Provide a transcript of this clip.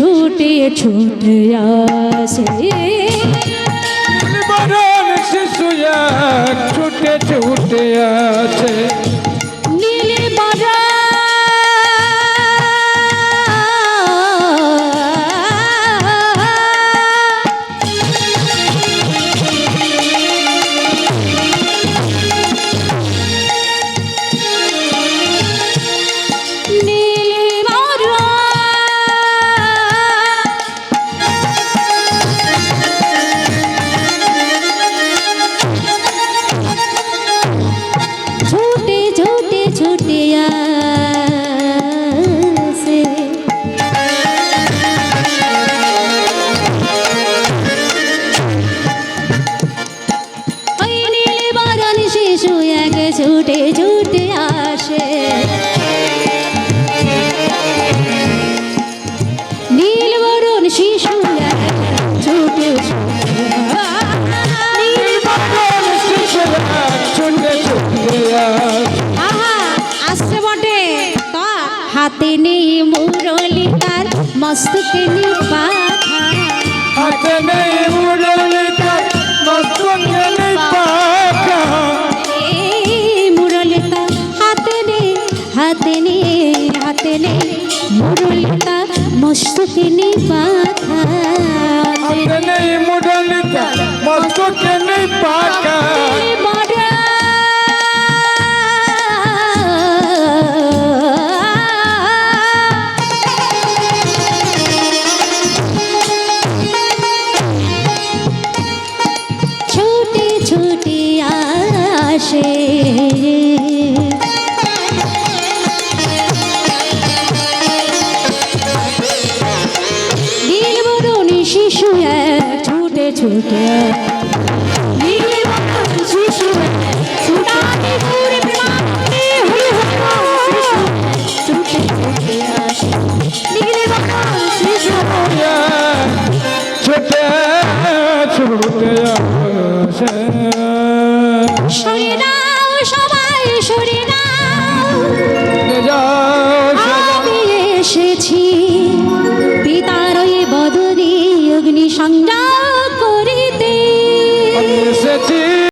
ছুটে ছুটে আসে। বরণ শিশু ছুটে ছুটে আছে ছুটে ছুটে আসে। নীল বরণ শিশু ছুটে হাতে নেই মুরলি তার মস্তকে নেই হাতে নেই মুরলি তার হাতে নেই হাতে নেই মুরলি তার মস্তকে নেই পাখা হাতে নেই মুরলি মস্তকে নেই পাখা ছুটে ছুটে আসে ছুটে ছুটে। ছুটে ছুটে সবাই।